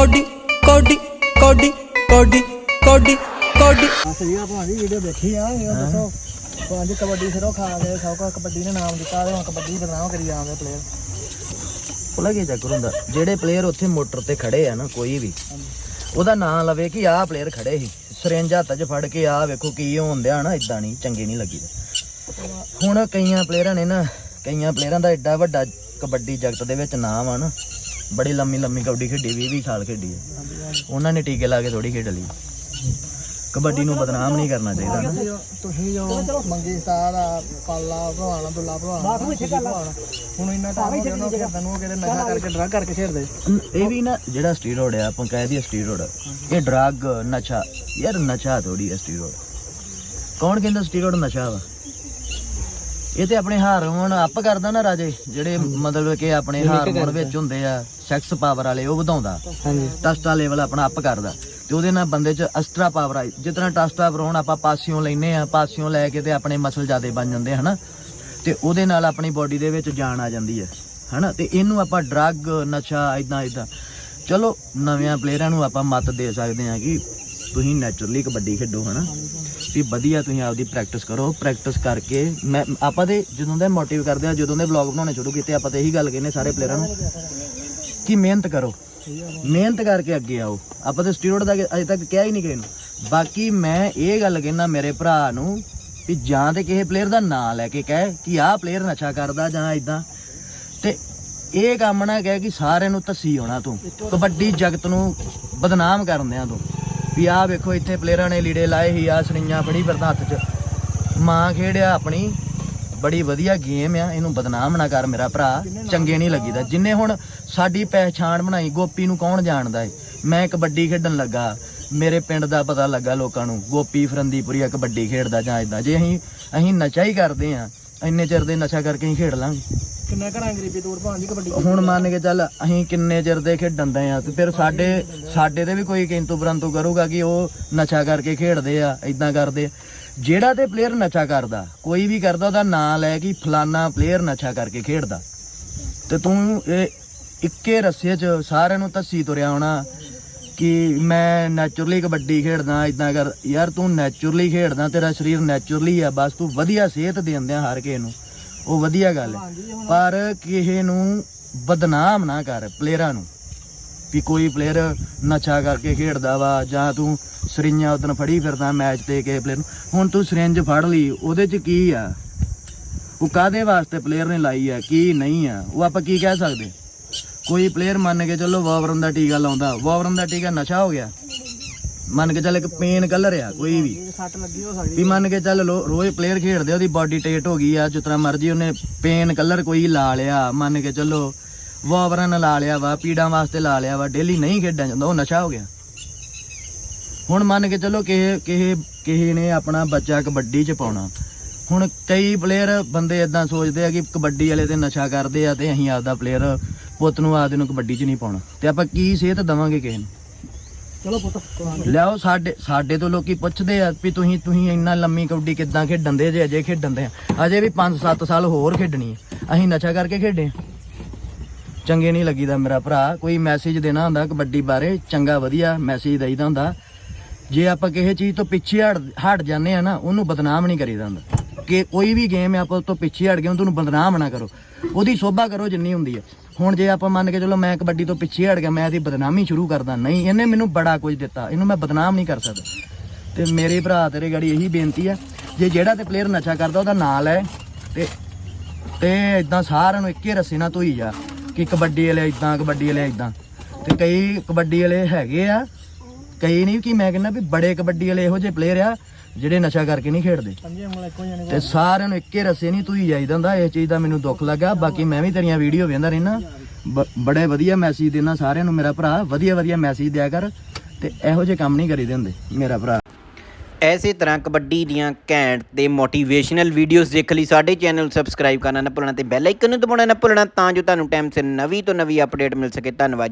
Cody ਕੋਡੀ ਕੋਡੀ ਕੋਡੀ ਕੋਡੀ ਕੋਡੀ। ਆ ਸਹੀ ਆ ਭਾਜੀ ਵੀਡੀਓ ਦੇਖੀ ਆ ਇਹ ਦੱਸੋ। ਭਾਜੀ ਕਬੱਡੀ ਸਿਰੋਂ ਖਾ ਗਏ ਸਭ ਕੋ ਕਬੱਡੀ ਨੇ ਨਾਮ ਦਿੱਤਾ ਤੇ ਹੁਣ ਕਬੱਡੀ ਬਦਨਾਮ ਕਰੀ ਜਾਂਦੇ ਪਲੇਅਰ ਪਤਾ ਕੀ ਚੱਕਰ ਹੁੰਦਾ? ਜਿਹੜੇ ਪਲੇਅਰ ਉੱਥੇ ਮੋਟਰ ਤੇ ਖੜੇ ਆ ਨਾ ਕੋਈ ਵੀ ਉਹਦਾ ਨਾਂ ਲਵੇ ਕਿ ਆਹ ਪਲੇਅਰ ਖੜੇ ਸੀ। ਸਿਰਿੰਜ ਹੱਥ 'ਚ ਫੜ ਕੇ ਆਹ ਵੇਖੋ ਕੀ ਹੋਣ ਦਿਆ ਨਾ ਇਦਾਂ ਨਹੀਂ ਚੰਗੇ ਨਹੀਂ ਲੱਗੀ ਹੁਣ ਕਈਆਂ ਪਲੇਅਰਾਂ ਨੇ ਨਾ ਕਈਆਂ ਪਲੇਅਰਾਂ ਦਾ ਐਡਾ ਵੱਡਾ ਕਬੱਡੀ ਜਗਤ ਦੇ ਵਿੱਚ ਨਾਮ ਆ ਨਾ ਬੜੀ ਲੰਮੀ ਲੰਮੀ ਕਬੱਡੀ ਖੇਡੀ 20 20 ਸਾਲ ਖੇਡੀ ਹੈ। ਉਹਨਾਂ ਨੇ ਟੀਕੇ ਲਾ ਕੇ ਥੋੜੀ ਖੇਡ ਲਈ। ਕਬੱਡੀ ਨੂੰ ਬਦਨਾਮ ਨਹੀਂ ਕਰਨਾ ਚਾਹੀਦਾ। ਨਾ ਜੋ ਤੁਸੀਂ ਜੋ ਮੰਗੀ ਸਟਾਰ ਆ ਪਾਲਾ ਭਲਵਾਨ ਦੁੱਲਾ ਭਲਵਾਨ ਹੁਣ ਇੰਨਾ ਟਾਈਮ ਹੋ ਗਿਆ ਉਹਨਾਂ ਖੇਡਣ ਨੂੰ ਉਹ ਕਿਤੇ ਨਸ਼ਾ ਕਰਕੇ ਡਰਗ ਕਰਕੇ ਖੇਡਦੇ? ਇਹ ਵੀ ਨਾ ਜਿਹੜਾ ਸਟੀਰੋਇਡ ਆ ਆਪਾਂ ਕਹਿ ਦਈਏ ਸਟੀਰੋਇਡ ਇਹ ਡਰੱਗ ਨਸ਼ਾ। ਯਾਰ ਨਸ਼ਾ ਥੋੜੀ ਹੈ ਸਟੀਰੋਇਡ ਕੌਣ ਕਹਿੰਦਾ ਸਟੀਰੋਇਡ ਨਸ਼ਾ ਵਾ? ਇਹ ਤੇ ਆਪਣੇ ਹਾਰਮੋਨ ਅਪ ਕਰਦਾ ਨਾ ਰਾਜੇ ਜਿਹੜੇ ਮਤਲਬ ਕਿ ਆਪਣੇ ਹਾਰਮੋਨ ਵਿੱਚ ਹੁੰਦੇ ਆ ਸੈਕਸ ਪਾਵਰ ਵਾਲੇ ਉਹ ਵਧਾਉਂਦਾ। ਹਾਂਜੀ। ਟਸਟਾ ਲੈਵਲ ਆਪਣਾ ਅਪ ਕਰਦਾ। ਤੇ ਉਹਦੇ ਨਾਲ ਬੰਦੇ 'ਚ ਅਸਟਰਾ ਪਾਵਰ ਆ। ਜਿਤਨਾ ਟਸਟਾਸਟਰੋਨ ਆਪਾਂ ਪਾਸਿਓਂ ਲੈਨੇ ਆ ਪਾਸਿਓਂ ਲੈ ਕੇ ਤੇ ਆਪਣੇ ਮਸਲ ਜ਼ਿਆਦੇ ਬਣ ਜਾਂਦੇ ਹਨਾ? ਤੇ ਉਹਦੇ ਨਾਲ ਆਪਣੀ ਬਾਡੀ ਦੇ ਵਿੱਚ ਜਾਨ ਆ ਜਾਂਦੀ ਹੈ ਹਨਾ? ਤੇ ਇਹਨੂੰ ਆਪਾਂ ਡਰੱਗ ਨਸ਼ਾ ਇਦਾਂ ਇਦਾਂ ਚਲੋ ਨਵਿਆਂ ਪਲੇਅਰਾਂ ਨੂੰ ਆਪਾਂ ਮਤ ਦੇ ਸਕਦੇ ਹਾਂ ਕਿ ਤੁਸੀਂ ਨੈਚੁਰਲੀ ਕਬੱਡੀ ਖੇਡੋ ਹਨਾ? ਵੀ ਵਧੀਆ ਤੁਸੀਂ ਆਪਦੀ ਪ੍ਰੈਕਟਿਸ ਕਰੋ। ਪ੍ਰੈਕਟਿਸ ਕਰਕੇ ਮੈਂ, ਆਪਾਂ ਦੇ ਜਦੋਂ ਦੇ ਮੋਟੀਵ ਕਰਦੇ ਆ, ਜਦੋਂ ਦੇ ਵਲੌਗ ਬਣਾਉਣੇ ਸ਼ੁਰੂ ਕੀਤੇ, ਆਪਾਂ ਤੇ ਇਹੀ ਗੱਲ ਕਹਿੰਦੇ ਸਾਰੇ ਪਲੇਅਰਾਂ ਨੂੰ ਕਿ ਮਿਹਨਤ ਕਰੋ। ਮਿਹਨਤ ਕਰਕੇ ਅੱਗੇ ਆਓ। ਆਪਾਂ ਤੇ ਸਟੂਡੈਂਟ ਦਾ ਅਜੇ ਤੱਕ ਕਿਹਾ ਹੀ ਨਹੀਂ ਕਿਸੇ ਨੂੰ। ਬਾਕੀ ਮੈਂ ਇਹ ਗੱਲ ਕਹਿੰਦਾ ਮੇਰੇ ਭਰਾ ਨੂੰ ਵੀ ਜਾਂ ਤੇ ਕਿਸੇ ਪਲੇਅਰ ਦਾ ਨਾਂ ਲੈ ਕੇ ਕਹਿ ਕਿ ਆਹ ਪਲੇਅਰ ਨਸ਼ਾ ਕਰਦਾ ਜਾਂ ਇਦਾਂ ਤੇ ਇਹ ਕੰਮ ਨਾ ਕਹਿ ਕਿ ਸਾਰਿਆਂ ਨੂੰ ਤੱਸੀ ਹੋਣਾ ਤੂੰ। ਕਬੱਡੀ ਜਗਤ ਨੂੰ ਬਦਨਾਮ ਕਰਨ ਦਿਆਂ ਤੂੰ। ਵੀ ਆਹ ਵੇਖੋ, ਇੱਥੇ ਪਲੇਅਰਾਂ ਨੇ ਲੀੜੇ ਲਾਏ ਸੀ ਆ ਸਣੀਆਂ ਫੜੀ ਫਿਰਦਾ ਹੱਥ 'ਚ। ਮਾਂ ਖੇਡਿਆ ਆਪਣੀ। ਬੜੀ ਵਧੀਆ ਗੇਮ ਆ, ਇਹਨੂੰ ਬਦਨਾਮ ਨਾ ਕਰ ਮੇਰਾ ਭਰਾ, ਚੰਗੇ ਨਹੀਂ ਲੱਗੀਦਾ। ਜਿੰਨੇ ਹੁਣ ਸਾਡੀ ਪਹਿਚਾਣ ਬਣਾਈ, ਗੋਪੀ ਨੂੰ ਕੌਣ ਜਾਣਦਾ ਏ? ਮੈਂ ਕਬੱਡੀ ਖੇਡਣ ਲੱਗਾ। ਮੇਰੇ ਪਿੰਡ ਦਾ ਪਤਾ ਲੱਗਾ ਲੋਕਾਂ ਨੂੰ, ਗੋਪੀ ਫਰੰਦੀਪੁਰੀਆ ਕਬੱਡੀ ਖੇਡਦਾ ਜਾਂ ਇਦਾਂ ਜੇ ਅਸੀਂ ਅਸੀਂ ਨਸ਼ਾ ਹੀ ਕਰਦੇ ਆ, ਇੰਨੇ ਚਿਰ ਦੇ ਨਸ਼ਾ ਕਰਕੇ ਹੀ ਖੇਡ ਲਾਂਗੇ। ਕਿੰਨਾ ਘਰਾਂ ਗਰੀਬੀ ਦੂਰ ਭਾਂਜੀ ਕਬੱਡੀ? ਹੁਣ ਮੰਨ ਕੇ ਚੱਲ, ਅਸੀਂ ਕਿੰਨੇ ਚਿਰ ਦੇ ਖੇਡਣ ਦੇ ਆ ਤੇ ਫਿਰ ਸਾਡੇ ਸਾਡੇ ਤੇ ਵੀ ਕੋਈ ਕਿੰਤੂ ਪਰੰਤੂ ਕਰੂਗਾ ਕਿ ਉਹ ਨਸ਼ਾ ਕਰਕੇ ਖੇਡਦੇ ਆ ਇਦਾਂ ਕਰਦੇ ਆ। ਜਿਹੜਾ ਤੇ ਪਲੇਅਰ ਨਸ਼ਾ ਕਰਦਾ, ਕੋਈ ਵੀ ਕਰਦਾ, ਉਹਦਾ ਨਾਂ ਲੈ ਕਿ ਫਲਾਨਾ ਪਲੇਅਰ ਨਸ਼ਾ ਕਰਕੇ ਖੇਡਦਾ। ਤੇ ਤੂੰ ਇਹ ਇੱਕੇ ਰੱਸੇ 'ਚ ਸਾਰਿਆਂ ਨੂੰ ਤੱਸੀ ਤੁਰਿਆ ਹੋਣਾ ਕਿ ਮੈਂ ਨੈਚੁਰਲੀ ਕਬੱਡੀ ਖੇਡਦਾ ਇਦਾਂ ਕਰ। ਯਾਰ ਤੂੰ ਨੈਚੁਰਲੀ ਖੇਡਦਾ, ਤੇਰਾ ਸਰੀਰ ਨੈਚੁਰਲੀ ਆ, ਬਸ ਤੂੰ ਵਧੀਆ ਸਿਹਤ ਦੇਂਦੇ ਹਰ ਕਿਸੇ ਨੂੰ। ਉਹ ਵਧੀਆ ਗੱਲ ਹੈ। ਪਰ ਕਿਸੇ ਨੂੰ ਬਦਨਾਮ ਨਾ ਕਰ ਪਲੇਅਰਾਂ ਨੂੰ। ਵੀ ਕੋਈ ਪਲੇਅਰ ਨਸ਼ਾ ਕਰਕੇ ਖੇਡਦਾ ਵਾ ਜਾਂ ਤੂੰ ਸਰਿੰਜਾਂ ਉਦੋਂ ਫੜੀ ਫਿਰਦਾ ਮੈਚ ਤੇ ਕਿਸੇ ਪਲੇਅਰ ਨੂੰ। ਹੁਣ ਤੂੰ ਸਰਿੰਜ ਫੜ ਲਈ ਉਹਦੇ 'ਚ ਕੀ ਆ? ਉਹ ਕਾਦੇ ਵਾਸਤੇ ਪਲੇਅਰ ਨੇ ਲਾਈ ਆ ਕੀ ਨਹੀਂ ਆ? ਉਹ ਆਪਾਂ ਕੀ ਕਹਿ ਸਕਦੇ? ਕੋਈ ਪਲੇਅਰ ਮੰਨ ਕੇ ਚੱਲੋ ਵਾਵਰਨ ਦਾ ਟੀਕਾ ਲਾਉਂਦਾ ਵਾਵਰਨ ਦਾ ਟੀਕਾ ਨਸ਼ਾ ਹੋ ਗਿਆ। ਮੰਨ ਕੇ ਚੱਲ ਇੱਕ ਪੇਨ ਕਲਰ ਆ ਕੋਈ ਵੀ। ਸੱਟ ਲੱਗੀ ਹੋ ਸਕਦੀ ਵੀ ਮੰਨ ਕੇ ਚੱਲ ਲੋ- ਰੋਜ਼ ਪਲੇਅਰ ਖੇਡਦੇ ਆ, ਉਹਦੀ ਬਾਡੀ ਟੇਟ ਹੋ ਗਈ ਆ ਤਰ੍ਹਾਂ ਮਰਜ਼ੀ ਉਹਨੇ ਪੇਨ ਕਲਰ ਕੋਈ ਲਾ ਲਿਆ ਮੰਨ ਕੇ ਚੱਲੋ ਵਾਵਰਨ ਲਾ ਲਿਆ ਵਾ ਪੀੜਾਂ ਵਾਸਤੇ ਲਾ ਲਿਆ ਵਾ ਡੇਲੀ ਨਹੀਂ ਖੇਡਣ ਜਾਂਦਾ ਉਹ ਨਸ਼ਾ ਹੋ ਗਿਆ। ਹੁਣ ਮੰਨ ਕੇ ਚੱਲੋ ਕਿਸੇ ਕਿਸੇ ਕਿਸੇ ਨੇ ਆਪਣਾ ਬੱਚਾ ਕਬੱਡੀ 'ਚ ਪਾਉਣਾ। ਹੁਣ ਕਈ ਪਲੇਅਰ ਬੰਦੇ ਇਦਾਂ ਸੋਚਦੇ ਆ ਕਿ ਕਬੱਡੀ ਵਾਲੇ ਤੇ ਨਸ਼ਾ ਕਰਦੇ ਆ ਤੇ ਅਸੀਂ ਆਪਦਾ ਪਲੇਅਰ ਪੁੱਤ ਨੂੰ ਆਪਦੇ ਨੂੰ ਕਬੱਡੀ 'ਚ ਨਹੀਂ ਪਾਉਣਾ। ਤੇ ਆਪਾਂ ਕੀ ਸਿਹਤ ਦਵਾਂਗੇ ਕਿਸੇ ਨੂੰ? ਚਲੋ ਪੁੱਤ ਲਿਆਓ, ਸਾਡੇ ਸਾਡੇ ਤੋਂ ਲੋਕੀ ਪੁੱਛਦੇ ਆ ਵੀ ਤੁਸੀਂ ਤੁਸੀਂ ਇੰਨਾ ਲੰਮੀ ਕਬੱਡੀ ਕਿੱਦਾਂ ਖੇਡਣ ਦੇ, ਜੇ ਅਜੇ ਖੇਡਣ ਦੇ ਆ। ਅਜੇ ਵੀ 5-7 ਸਾਲ ਹੋਰ ਖੇਡਣੀ ਹੈ ਅਸੀਂ ਨਸ਼ਾ ਕਰਕੇ ਖੇਡੇ ਆ। ਚੰਗੇ ਨਹੀਂ ਲੱਗੀਦਾ ਮੇਰਾ ਭਰਾ। ਕੋਈ ਮੈਸੇਜ ਦੇਣਾ ਹੁੰਦਾ ਕਬੱਡੀ ਬਾਰੇ, ਚੰਗਾ ਵਧੀਆ ਮੈਸੇਜ ਦੇਈਦਾ ਹੁੰਦਾ। ਜੇ ਆਪਾਂ ਕਿਸੇ ਚੀਜ਼ ਤੋਂ ਪਿੱਛੇ ਹਟ ਹਟ ਜਾਂਦੇ ਆ ਨਾ, ਉਹਨੂੰ ਬਦਨਾਮ ਨਹੀਂ ਕਰੀਦਾ ਹੁੰਦਾ। ਕਿ ਕੋਈ ਵੀ ਗੇਮ ਹੈ ਆਪਾਂ ਉਹ ਤੋਂ ਪਿੱਛੇ ਹਟ ਗਏ ਉਹਨੂੰ ਬਦਨਾਮ ਨਾ ਕਰੋ। ਉਹਦੀ ਸੋਭਾ ਕਰੋ ਜਿੰਨੀ ਹੁੰਦੀ ਹੈ ਹੁਣ ਜੇ ਆਪਾਂ ਮੰਨ ਕੇ ਚਲੋ ਮੈਂ ਕਬੱਡੀ ਤੋਂ ਪਿੱਛੇ ਹਟ ਗਿਆ, ਮੈਂ ਇਹਦੀ ਬਦਨਾਮੀ ਸ਼ੁਰੂ ਕਰਦਾ। ਨਹੀਂ, ਇਹਨੇ ਮੈਨੂੰ ਬੜਾ ਕੁਝ ਦਿੱਤਾ। ਇਹਨੂੰ ਮੈਂ ਬਦਨਾਮ ਨਹੀਂ ਕਰ ਸਕਦਾ। ਤੇ ਮੇਰੇ ਭਰਾ ਤੇਰੇ ਗਾੜੀ ਇਹੀ ਬੇਨਤੀ ਆ, ਜੇ ਜਿਹੜਾ ਤੇ ਪਲੇਅਰ ਨਸ਼ਾ ਕਰਦਾ, ਉਹਦਾ ਨਾਂ ਲੈ ਤੇ ਤੇ ਇਦਾਂ ਸਾਰਿਆਂ ਨੂੰ ਇੱਕੇ ਰੱਸੇ ਨਾਲ ਧੋਈ ਜਾ, ਕਿ ਕਬੱਡੀ ਵਾਲੇ ਇਦਾਂ ਕਬੱਡੀ ਵਾਲੇ ਇਦਾਂ ਤੇ ਕਈ ਕਬੱਡੀ ਵਾਲੇ ਹੈਗੇ ਆ ਕਈ ਨਹੀਂ ਕਿ ਮੈਂ ਕਹਿੰਦਾ ਵੀ ਬੜੇ ਕਬੱਡੀ ਵਾਲੇ ਇਹੋ ਜਿਹੇ ਪਲੇਅਰ ਆ ਜਿਹੜੇ ਨਸ਼ਾ ਕਰਕੇ ਨਹੀਂ ਖੇਡਦੇ। ਪੰਜੇ ਉਂਗਲਾਂ ਇੱਕੋ ਜਾਨੇ ਤੇ ਸਾਰਿਆਂ ਨੂੰ ਇੱਕੇ ਰੱਸੇ ਨਹੀਂ ਧੋਈ ਜਾਈਦਾ ਹੁੰਦਾ ਇਸ ਚੀਜ਼ ਦਾ ਮੈਨੂੰ ਦੁੱਖ ਲੱਗਾ। ਬਾਕੀ ਮੈਂ ਵੀ ਤੇਰੀਆਂ ਵੀਡੀਓ ਵੇਖਦਾ ਰਹਿਣਾ ਬ- ਬੜੇ ਵਧੀਆ ਮੈਸੇਜ ਦੇਣਾ ਸਾਰਿਆਂ ਨੂੰ ਮੇਰਾ ਭਰਾ। ਵਧੀਆ ਵਧੀਆ ਮੈਸੇਜ ਦਿਆ ਕਰ ਤੇ ਇਹੋ ਜਿਹੇ ਕੰਮ ਨਹੀਂ ਕਰੀਦੇ ਹੁੰਦੇ ਮੇਰਾ ਭਰਾ। ਐਸੇ ਤਰ੍ਹਾਂ ਕਬੱਡੀ ਦੀਆਂ ਘੈਂਟ ਤੇ ਮੋਟੀਵੇਸ਼ਨਲ ਵੀਡੀਓਜ਼ ਦੇਖਣ ਲਈ ਸਾਡੇ ਚੈਨਲ ਨੂੰ ਸਬਸਕ੍ਰਾਈਬ ਕਰਨਾ ਨਾ ਭੁੱਲਣਾ ਤੇ ਬੈਲ ਆਈਕਨ ਨੂੰ ਦਬਾਉਣਾ ਨਾ ਭੁੱਲਣਾ ਤਾਂ ਜੋ ਤੁਹਾਨੂੰ ਟਾਈਮ ਸਿਰ ਨਵੀਂ ਤੋਂ ਨਵੀਂ ਅਪਡੇਟ ਮਿਲ ਸਕੇ। ਧੰਨਵਾਦ।